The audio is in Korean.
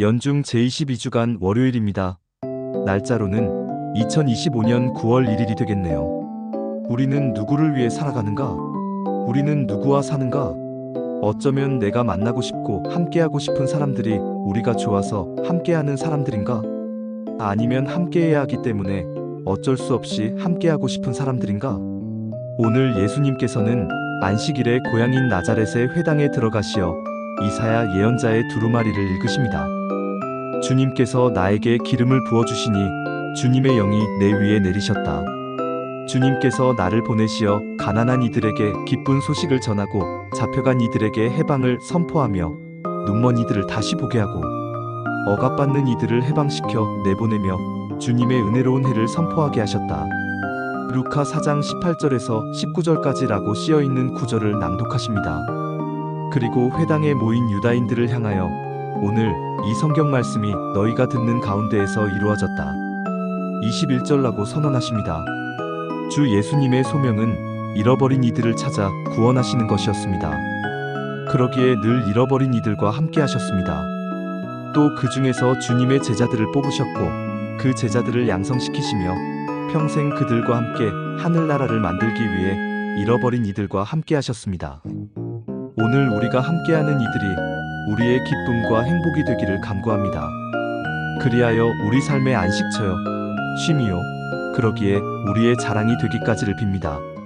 연중 제22주간 월요일입니다. 날짜로는 2025년 9월 1일이 되겠네요. 우리는 누구를 위해 살아가는가? 우리는 누구와 사는가? 어쩌면 내가 만나고 싶고 함께하고 싶은 사람들이 우리가 좋아서 함께하는 사람들인가? 아니면 함께해야 하기 때문에 어쩔 수 없이 함께하고 싶은 사람들인가? 오늘 예수님께서는 안식일에 고향인 나자렛의 회당에 들어가시어 이사야 예언자의 두루마리를 읽으십니다. 주님께서 나에게 기름을 부어주시니 주님의 영이 내 위에 내리셨다. 주님께서 나를 보내시어 가난한 이들에게 기쁜 소식을 전하고 잡혀간 이들에게 해방을 선포하며 눈먼 이들을 다시 보게 하고 억압받는 이들을 해방시켜 내보내며 주님의 은혜로운 해를 선포하게 하셨다. 루카 4장 18절에서 19절까지라고 쓰여 있는 구절을 낭독하십니다. 그리고 회당에 모인 유다인들을 향하여 오늘 이 성경 말씀이 너희가 듣는 가운데에서 이루어졌다. 21절라고 선언하십니다. 주 예수님의 소명은 잃어버린 이들을 찾아 구원하시는 것이었습니다. 그러기에 늘 잃어버린 이들과 함께 하셨습니다. 또 그 중에서 주님의 제자들을 뽑으셨고 그 제자들을 양성시키시며 평생 그들과 함께 하늘나라를 만들기 위해 잃어버린 이들과 함께 하셨습니다. 오늘 우리가 함께하는 이들이 우리의 기쁨과 행복이 되기를 간구합니다. 그리하여 우리 삶의 안식처요, 쉼이요, 그러기에 우리의 자랑이 되기까지를 빕니다.